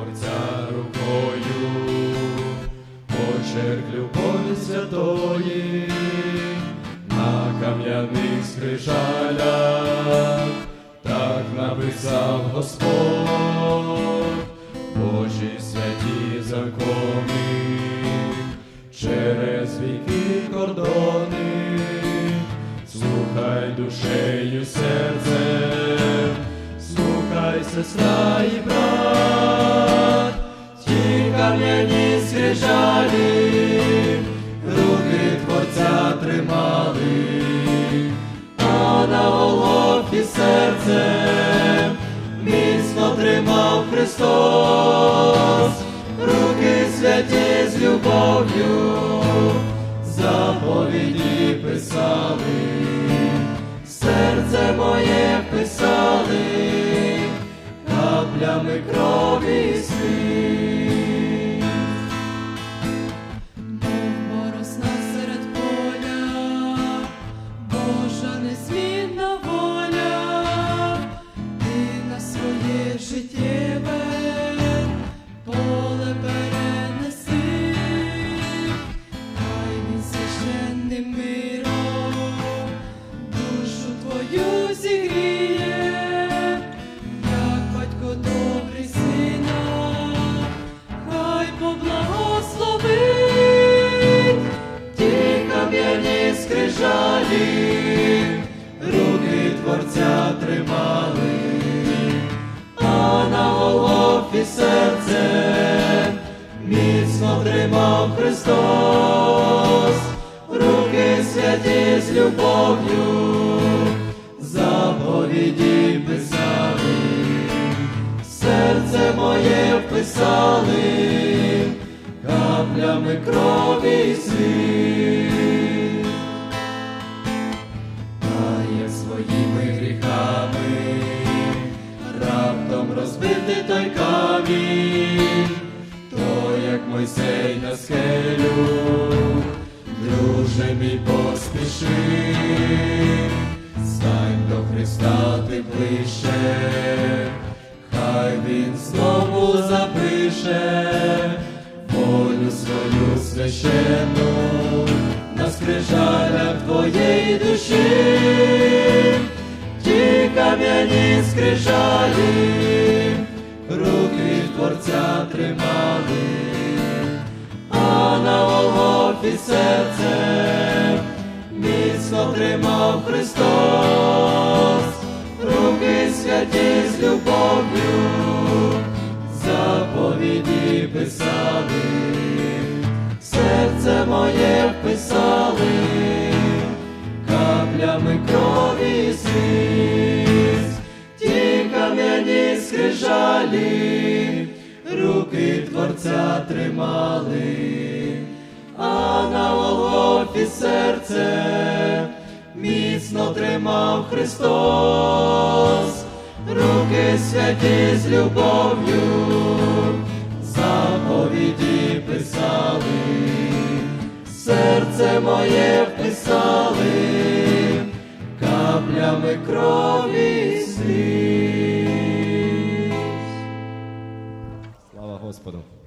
Творця рукою, почерк любові святої, на кам'яних скрижалях, так написав Господь, Божі святі закони, через віки кордони, слухай душею серцем, слухай, сестра і тримали, а на Голгофі серцем міцно тримав Христос, руки святі з любов'ю, заповіді писали, серце моє писали, каплями крові і. Життєве поле перенеси, хай він священним миром душу твою зігріє, як батько добрий сина хай поблагословить. Ті кам'яні скрижалі, руки Творця тримали, Голгофі серце міцно тримав Христос, руки святі з любов'ю, заповіді писали, серце моє вписали каплями крові і а як своїми гріхами раптом розбити той камінь, то як Мойсей на скелю, друже мій поспіши, стань до Христа ти ближче, хай він знову запише волю свою священну на скрижалях твоєї душі, кам'яні скрижалі, руки Творця тримали, а на Голгофі серце міцно тримав Христос, руки святі з любов'ю заповіді писали, серце моє вписали, каплями крові і скрижалі, руки Творця тримали, а на Голгофі серце міцно тримав Христос. Руки святі з любов'ю, заповіді писали, серце моє вписали, каплями крові Espadão.